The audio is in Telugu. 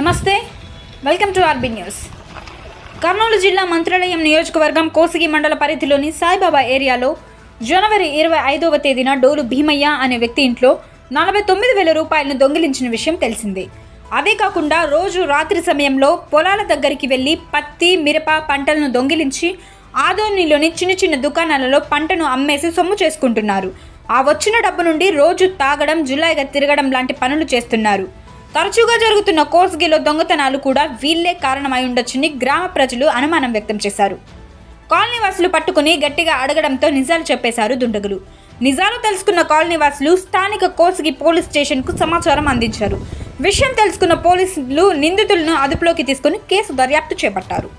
నమస్తే. Welcome to RB news Kurnool జిల్లా మంత్రాలయం నియోజకవర్గం కోసిగి మండల పరిధిలోని సాయిబాబా ఏరియాలో జనవరి ఇరవై ఐదవ తేదీన డోలు భీమయ్య అనే వ్యక్తి ఇంట్లో నలభై తొమ్మిది వేల రూపాయలను దొంగిలించిన విషయం తెలిసిందే. అదే కాకుండా రోజు రాత్రి సమయంలో పొలాల దగ్గరికి వెళ్ళి పత్తి మిరప పంటలను దొంగిలించి ఆదోనిలోని చిన్న చిన్న దుకాణాలలో పంటను అమ్మేసి సొమ్ము చేసుకుంటున్నారు. ఆ వచ్చిన డబ్బు నుండి రోజు తాగడం జులాయిగా తిరగడం లాంటి పనులు చేస్తున్నారు. తరచుగా జరుగుతున్న కోర్సుగిలో దొంగతనాలు కూడా వీళ్ళే కారణమై ఉండొచ్చని గ్రామ ప్రజలు అనుమానం వ్యక్తం చేశారు. కాలనీవాసులు పట్టుకుని గట్టిగా అడగడంతో నిజాలు చెప్పేశారు దుండగులు. నిజాలు తెలుసుకున్న కాలనీవాసులు స్థానిక కోసిగి పోలీస్ స్టేషన్కు సమాచారం అందించారు. విషయం తెలుసుకున్న పోలీసులు నిందితులను అదుపులోకి తీసుకుని కేసు దర్యాప్తు చేపట్టారు.